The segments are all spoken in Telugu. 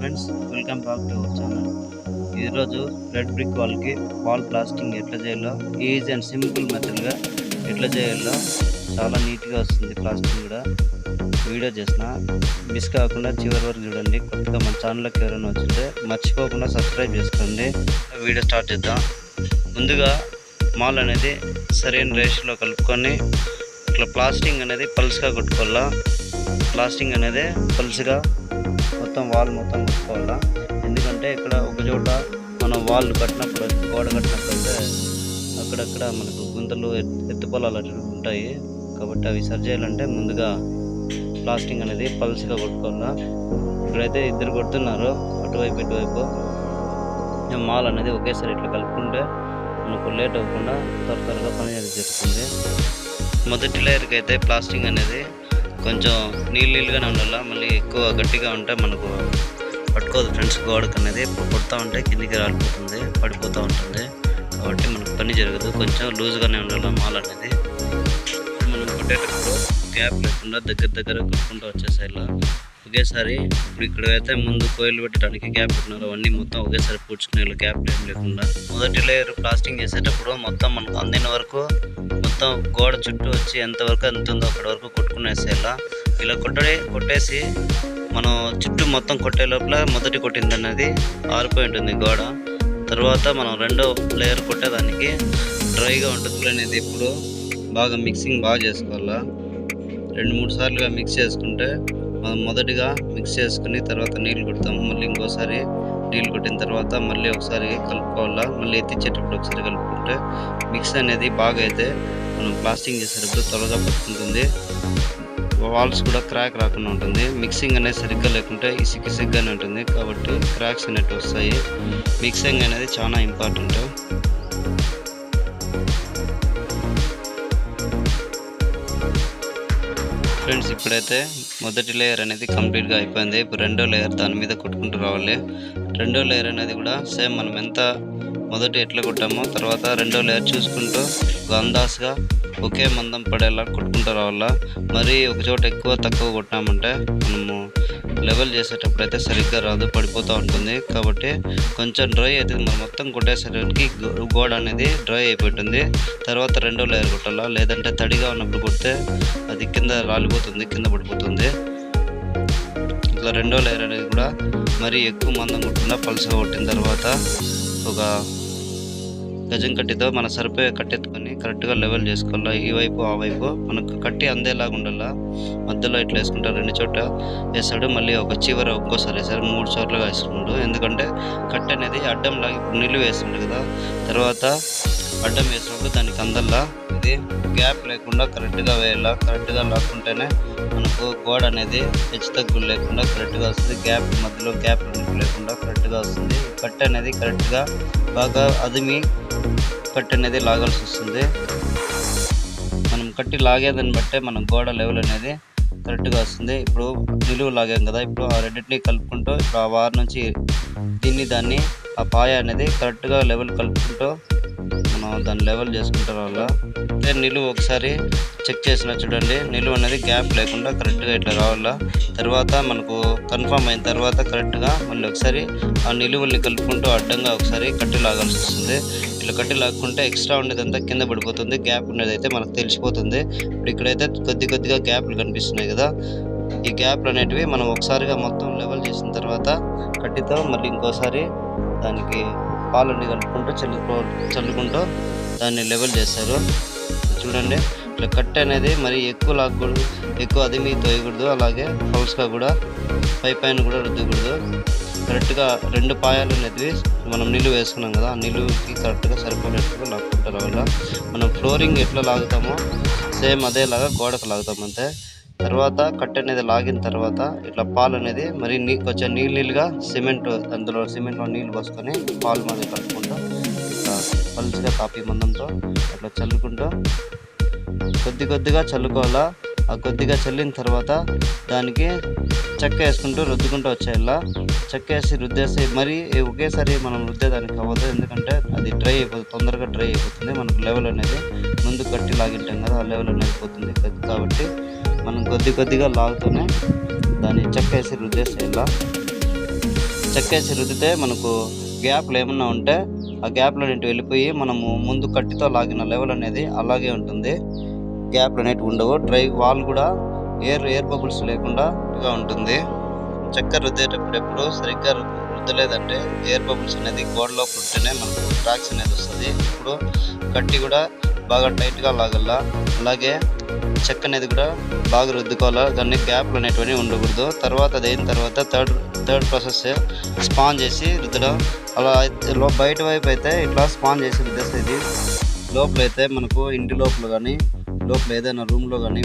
Friends welcome back to our channel ఈరోజు రెడ్ బ్రిక్ వాల్కి వాల్ ప్లాస్టింగ్ ఎట్లా చేయాలో ఈజీ అండ్ సింపుల్ మెథడ్గా ఎట్లా చేయాలో చాలా నీట్గా వస్తుంది ప్లాస్టింగ్ కూడా. వీడియో చేసిన మిస్ కాకుండా చివరి వరకు చూడండి. కొత్తగా మన ఛానల్కి ఎవరైనా వచ్చింటే మర్చిపోకుండా సబ్స్క్రైబ్ చేసుకోండి. వీడియో స్టార్ట్ చేద్దాం. ముందుగా మాల్ అనేది సరైన రేషన్లో కలుపుకొని ఇట్లా ప్లాస్టింగ్ అనేది పల్స్గా కొట్టుకోవాలా? ప్లాస్టింగ్ అనేది పల్స్గా మొత్తం వాల్ మొత్తం కట్టుకోవాలా ఎందుకంటే ఇక్కడ ఒక చోట మనం వాల్ కట్టినప్పుడు గోడ కట్టినప్పుడైతే అక్కడక్కడ మనకు గుంతలు ఎత్తు పొలాలు ఉంటాయి. కాబట్టి అవి సరి చేయాలంటే ముందుగా ప్లాస్టింగ్ అనేది పల్స్గా కొట్టుకోవాలా. ఇక్కడైతే ఇద్దరు కొడుతున్నారు అటువైపు ఇటువైపు. మాల్ అనేది ఒకేసారి ఇట్లా కలుపుకుంటే మనకు లేట్ అవ్వకుండా త్వర త్వరగా పని అనేది జరుగుతుంది. మొదటి లేయర్కి అయితే ప్లాస్టింగ్ అనేది కొంచెం నీళ్ళు నీళ్ళుగానే ఉండాలి? మళ్ళీ ఎక్కువ గట్టిగా ఉంటే మనకు పట్టుకోదు ఫ్రెండ్స్ గోడకు అనేది. కొడతా ఉంటే కిందికి రాలిపోతుంది పడిపోతూ ఉంటుంది. కాబట్టి మనకు పని జరగదు. కొంచెం లూజ్గానే ఉండాలి మాల్ అనేది. మనం కొట్టేటప్పుడు గ్యాప్ లేకుండా దగ్గర దగ్గర కొట్టుకుంటూ వచ్చేసాయిలా ఒకేసారి ఇప్పుడు ఇక్కడ అయితే ముందు కోయిలు పెట్టడానికి గ్యాప్ పెట్టినారు. అవన్నీ మొత్తం ఒకేసారి పూడ్చుకునే గ్యాప్ ఏం లేకుండా. మొదటి లేయర్ ప్లాస్టింగ్ చేసేటప్పుడు మొత్తం మనకు అందిన వరకు మొత్తం గోడ చుట్టూ వచ్చి ఎంతవరకు ఎంత ఉందో అక్కడ వరకు కొట్టుకునేసేలా ఇలా కొట్టడే కొట్టేసి మనం చుట్టూ మొత్తం కొట్టే లోపల మొదటి కొట్టింది అనేది ఆరిపోయి ఉంటుంది గోడ. తర్వాత మనం రెండో లేయర్ కొట్టేదానికి డ్రైగా ఉంటుంది అనేది ఇప్పుడు బాగా మిక్సింగ్ బాగా చేసుకోవాలా. రెండు మూడు సార్లుగా మిక్స్ చేసుకుంటే మనం మొదటిగా మిక్స్ చేసుకుని తర్వాత నీళ్ళు కొడతాము మళ్ళీ ఇంకోసారి నీళ్ళు కొట్టిన తర్వాత మళ్ళీ ఒకసారి కలుపుకోవాలా? మళ్ళీ ఎత్తిచ్చేటప్పుడు ఒకసారి కలుపుకుంటే మిక్స్ అనేది బాగా అయితే మనం ప్లాస్టింగ్ చేసేటప్పుడు త్వరగా పట్టుకుంటుంది. వాల్స్ కూడా క్రాక్ రాకుండా ఉంటుంది. మిక్సింగ్ అనేది సరిగ్గా లేకుంటే ఇసుక ఇసుగ్గానే ఉంటుంది. కాబట్టి క్రాక్స్ అనేవి వస్తాయి. మిక్సింగ్ అనేది చాలా ఇంపార్టెంట్ ఫ్రెండ్స్ ఇప్పుడైతే మొదటి లేయర్ అనేది కంప్లీట్గా అయిపోయింది. ఇప్పుడు రెండో లేయర్ దాని మీద కొట్టుకుంటూ రావాలి. రెండో లేయర్ అనేది కూడా సేమ్ మనం ఎంత మొదటి ఎట్లా కొట్టామో తర్వాత రెండో లేయర్ చూసుకుంటూ ఒక ఒకే మందం పడేలా కొట్టుకుంటూ రావాలా. మరి ఒక చోట ఎక్కువ తక్కువ కొట్టామంటే మనము లెవెల్ చేసేటప్పుడు అయితే సరిగ్గా రాదు పడిపోతూ ఉంటుంది. కాబట్టి కొంచెం డ్రై అయితే మనం మొత్తం కొట్టేసేటానికి గో- గోడ అనేది డ్రై అయిపోతుంది. తర్వాత రెండో లేయర్ కొట్టాలా? లేదంటే తడిగా ఉన్నప్పుడు కొడితే అది కింద రాలిపోతుంది కింద పడిపోతుంది. ఇట్లా రెండో లేయర్ అనేది కూడా మరి ఎక్కువ మందం కొట్టకుండా పలుసగా కొట్టిన తర్వాత ఒక గజం కట్టితో మన సరిపోయే కట్టెత్తుకొని కరెక్ట్గా లెవెల్ చేసుకోవాలా? ఈ వైపు ఆ వైపు. మనకు కట్టి అందేలాగా ఉండాలా? మధ్యలో ఇట్లా వేసుకుంటారు రెండు చోట వేస్తాడు. మళ్ళీ ఒక చివర ఒక్కోసారి వేసాడు మూడు చోట్లుగా వేసుకున్నాడు ఎందుకంటే కట్టె అనేది అడ్డం లాగి ఇప్పుడు నిలువ వేస్తుండే కదా? తర్వాత అడ్డం వేసినప్పుడు దానికి అందల్లా ఇది గ్యాప్ లేకుండా కరెక్ట్గా వేయాలా? కరెక్ట్గా లాక్కుంటేనే మనకు గోడ అనేది హెచ్చు తగ్గులు లేకుండా కరెక్ట్గా వస్తుంది. గ్యాప్ మధ్యలో గ్యాప్ లేకుండా కరెక్ట్గా వస్తుంది. కట్టె అనేది కరెక్ట్గా బాగా అదిమి కట్ అనేది లాగాల్సి వస్తుంది. మనం కట్టి లాగేదాన్ని బట్టే మనం గోడ లెవెల్ అనేది కరెక్ట్గా వస్తుంది. ఇప్పుడు నిలువు లాగాం కదా ఇప్పుడు ఆ రెండింటిని కలుపుకుంటూ ఇప్పుడు ఆ వార్ నుంచి దీన్ని దాన్ని ఆ పాయ అనేది కరెక్ట్గా లెవెల్ కలుపుకుంటూ మనం దాన్ని లెవెల్ చేసుకుంటారు వాళ్ళ అంటే నిలువు ఒకసారి చెక్ చేసిన చూడండి. నిలువు అనేది గ్యాప్ లేకుండా కరెక్ట్గా ఇట్లా రావాలా? తర్వాత మనకు కన్ఫర్మ్ అయిన తర్వాత కరెక్ట్గా మళ్ళీ ఒకసారి ఆ నిలువల్ని కలుపుకుంటూ అడ్డంగా ఒకసారి కట్టి లాగాల్సి వస్తుంది. ఇట్లా కట్టి లాక్కుంటే ఎక్స్ట్రా ఉండేదంతా కింద పడిపోతుంది. గ్యాప్ ఉండేదైతే అయితే మనకు తెలిసిపోతుంది. ఇప్పుడు ఇక్కడైతే కొద్ది కొద్దిగా గ్యాప్లు కనిపిస్తున్నాయి కదా. ఈ గ్యాప్లు అనేటివి మనం ఒకసారిగా మొత్తం లెవెల్ చేసిన తర్వాత కట్టితో మళ్ళీ ఇంకోసారి దానికి పాలని కలుపుకుంటూ చల్లుకో చల్లుకుంటూ దాన్ని లెవెల్ చేస్తారు. చూడండి. ఇట్లా కట్ అనేది మరి ఎక్కువ లాక్కూడదు ఎక్కువ అది మీ తోయకూడదు అలాగే హౌస్గా కూడా పై పైన కూడా రుద్దకూడదు. కరెక్ట్గా రెండు పాయాలు అనేది మనం నిలువ వేసుకున్నాం కదా ఆ నిలువుకి కరెక్ట్గా సరిపోయినట్టుగా లాక్కుంటారు వల్ల మనం ఫ్లోరింగ్ ఎట్లా లాగుతామో సేమ్ అదేలాగా గోడకు లాగుతాం అంతే. తర్వాత కట్ అనేది లాగిన తర్వాత ఇట్లా పాలు అనేది మరి నీ కొంచెం నీళ్ళు నీళ్ళుగా సిమెంట్ అందులో సిమెంట్లో నీళ్ళు పోసుకొని పాలు మనం కట్టుకుంటాం ఇట్లా పలుచగా కాపీ మందంతో అట్లా చల్లుకుంటూ కొద్ది కొద్దిగా చల్లుకోవాలా. ఆ కొద్దిగా చల్లిన తర్వాత దానికి చెక్క వేసుకుంటూ రుద్దుకుంటూ వచ్చేలా చెక్క వేసి రుద్దేసి మరి ఒకేసారి మనం రుద్దేదానికి అవ్వదు. ఎందుకంటే అది డ్రై అయిపోతుంది తొందరగా డ్రై అయిపోతుంది. మనకు లెవెల్ అనేది ముందు కట్టి లాగింటాం కదా ఆ లెవెల్ అనేది పోతుంది. కాబట్టి మనం కొద్ది కొద్దిగా లాగుతూనే దాన్ని చెక్క వేసి రుద్దేసేలా చెక్క వేసి రుద్దితే మనకు గ్యాప్లు ఏమన్నా ఉంటే ఆ గ్యాప్లో అనేవి వెళ్ళిపోయి మనము ముందు కట్టితో లాగిన లెవెల్ అనేది అలాగే ఉంటుంది. గ్యాప్లు అనేవి ఉండవు. డ్రై వాల్ కూడా ఎయిర్ ఎయిర్ బబుల్స్ లేకుండా ఇదిగా ఉంటుంది. చక్కెర రుద్దేటప్పుడెప్పుడు సరిగ్గా రుద్దలేదంటే ఎయిర్ బబుల్స్ అనేది గోడలో ఉంటేనే మనకు ట్రాక్స్ అనేది వస్తుంది. ఇప్పుడు కట్టి కూడా బాగా టైట్గా లాగల్లా. అలాగే చెక్క అనేది కూడా బాగా రుద్దుకోవాలా. దాన్ని గ్యాప్లు అనేటివన్నీ ఉండకూడదు. తర్వాత అది అయిన తర్వాత థర్డ్ థర్డ్ ప్రాసెస్ స్పాన్ చేసి రుద్దడం. అలా అయితే బయట వైపు అయితే ఇట్లా స్పాన్ చేసి రుద్దేసేది. లోపల అయితే మనకు ఇంటి లోపల కానీ లోపల ఏదైనా రూమ్లో కానీ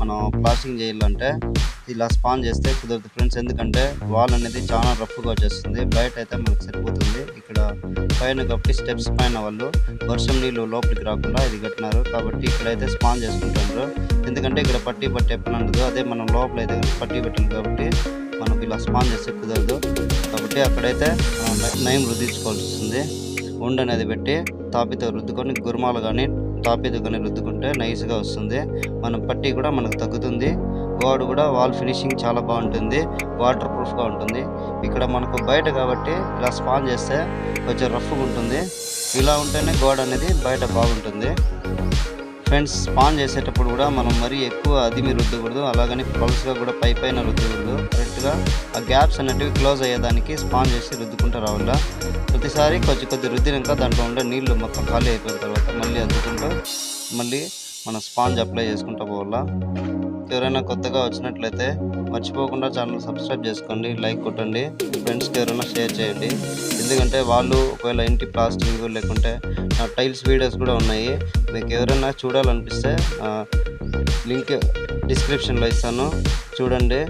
మనం ప్లాస్టింగ్ చేయాలంటే ఇలా స్పాన్ చేస్తే కుదరదు ఫ్రెండ్స్. ఎందుకంటే వాల్ అనేది చాలా రఫ్గా వచ్చేస్తుంది. బయట అయితే మనకు సరిపోతుంది. ఇక్కడ పైన కాబట్టి స్టెప్స్ పైన వాళ్ళు వర్షం నీళ్ళు లోపలికి రాకుండా ఇది కట్టినారు. కాబట్టి ఇక్కడైతే స్పాన్ చేసుకుంటున్నారు. ఎందుకంటే ఇక్కడ పట్టి పట్టి ఎప్పుడు అదే మనం లోపల అయితే పట్టి పెట్టాలి కాబట్టి మనకు ఇలా స్పాన్ చేస్తే కుదరదు. కాబట్టి అక్కడైతే నయం రుద్దించుకోవాల్సి వస్తుంది. ఉండ అనేది పెట్టి తాపితో రుద్దుకొని గుర్మాలు కానీ తాపితో కానీ రుద్దుకుంటే నైస్గా వస్తుంది. మనం పట్టి కూడా మనకు తగ్గుతుంది. గోడ కూడా వాల్ ఫినిషింగ్ చాలా బాగుంటుంది వాటర్ ప్రూఫ్గా ఉంటుంది. ఇక్కడ మనకు బయట కాబట్టి ఇలా స్పాన్ చేస్తే కొంచెం రఫ్గా ఉంటుంది. ఇలా ఉంటేనే గోడ అనేది బయట బాగుంటుంది. ఫ్రెండ్స్ స్పాన్ చేసేటప్పుడు కూడా మనం మరీ ఎక్కువ అదిమి రుద్దకూడదు అలాగని పల్స్గా కూడా పై పైన రుద్దకూడదు. కరెక్ట్గా ఆ గ్యాప్స్ అనేటివి క్లోజ్ అయ్యేదానికి స్పాన్ చేసి రుద్దుకుంటూ రావాలా. ప్రతిసారి కొద్ది కొద్ది రుద్దినాక దాంట్లో ఉండే నీళ్ళు మొత్తం ఖాళీ అయిపోయిన తర్వాత మళ్ళీ అద్దుకుంటూ మళ్ళీ మనం స్పాంజ్ అప్లై చేసుకుంటూ పోవాలా. ఎవరైనా కొత్తగా వచ్చినట్లయితే మర్చిపోకుండా ఛానల్ సబ్స్క్రైబ్ చేసుకోండి లైక్ కొట్టండి ఫ్రెండ్స్కి ఎవరైనా షేర్ చేయండి. ఎందుకంటే వాళ్ళు ఒకవేళ ఇంటి ప్లాస్టింగ్ లేకుంటే నా టైల్స్ వీడియోస్ కూడా ఉన్నాయి. మీకు ఎవరైనా చూడాలనిపిస్తే లింక్ డిస్క్రిప్షన్లో ఇస్తాను. చూడండి.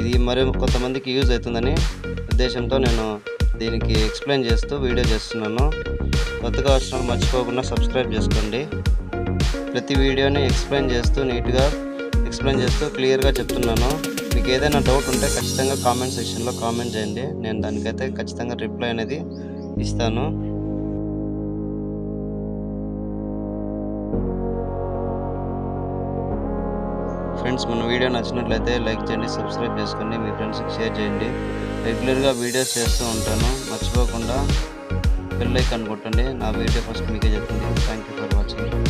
ఇది మరి కొంతమందికి యూజ్ అవుతుందని ఉద్దేశంతో నేను దీనికి ఎక్స్ప్లెయిన్ చేస్తూ వీడియో చేస్తున్నాను. కొత్తగా వచ్చిన మర్చిపోకుండా సబ్స్క్రైబ్ చేసుకోండి. ప్రతి వీడియోని ఎక్స్ప్లెయిన్ చేస్తూ నీట్గా ఎక్స్ప్లెయిన్ చేస్తూ క్లియర్గా చెప్తున్నాను. మీకు ఏదైనా డౌట్ ఉంటే ఖచ్చితంగా కామెంట్ సెక్షన్లో కామెంట్ చేయండి. నేను దానికైతే ఖచ్చితంగా రిప్లై అనేది ఇస్తాను. ఫ్రెండ్స్ మన వీడియో నచ్చినట్లయితే లైక్ చేయండి సబ్స్క్రైబ్ చేసుకోండి మీ ఫ్రెండ్స్కి షేర్ చేయండి. రెగ్యులర్గా వీడియోస్ చేస్తూ ఉంటాను. మర్చిపోకుండా బెల్ ఐకాన్ కొట్టండి. నా వీడియో ఫస్ట్ మీకే చెప్తుంది. Thank you for watching